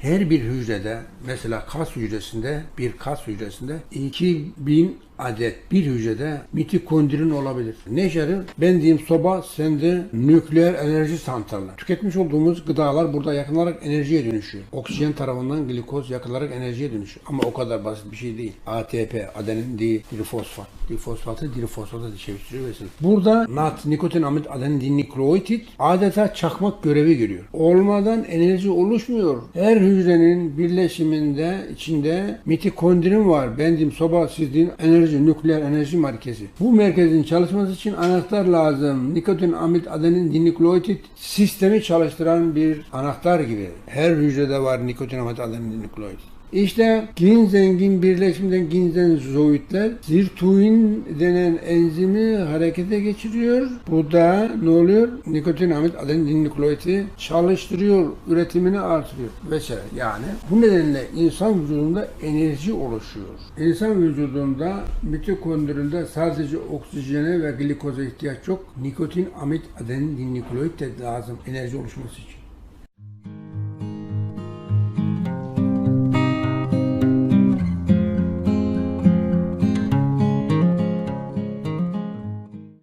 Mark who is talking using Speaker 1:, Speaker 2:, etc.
Speaker 1: Her bir hücrede mesela kas hücresinde bir kas hücresinde 2000 adet bir hücrede mitokondrin olabilir. Ne yarıyor? Ben diyeyim soba, sende nükleer enerji santrali. Tüketmiş olduğumuz gıdalar burada yakılarak enerjiye dönüşüyor. Oksijen tarafından glikoz yakılarak enerjiye dönüşüyor. Ama o kadar basit bir şey değil. ATP, adenin di, dirifosfat. Dirifosfatı dirifosfata çeviriyor vesaire. Burada NAT, nikotin, amid, adenin dinükleotit adeta çakmak görevi görüyor. Olmadan enerji oluşmuyor. Her hücrenin birleşiminde içinde mitokondrin var. Ben diyeyim soba, siz enerji, nükleer enerji merkezi. Bu merkezin çalışması için anahtar lazım. Nikotin, amid, adenin, dinükleotit sistemi çalıştıran bir anahtar gibi. Her hücrede var nikotin, amid, adenin, dinükleotit. İşte ginzengin birleşiminden ginzenzoidler sirtuin denen enzimi harekete geçiriyor. Bu da ne oluyor? Nikotin, amid, adenin, dinükleoiti çalıştırıyor, üretimini artırıyor vesaire. Yani bu nedenle insan vücudunda enerji oluşuyor. İnsan vücudunda mitokondrinde sadece oksijene ve glikoza ihtiyaç yok. Nikotin, amid, adenin, dinükleoit de lazım enerji oluşması için.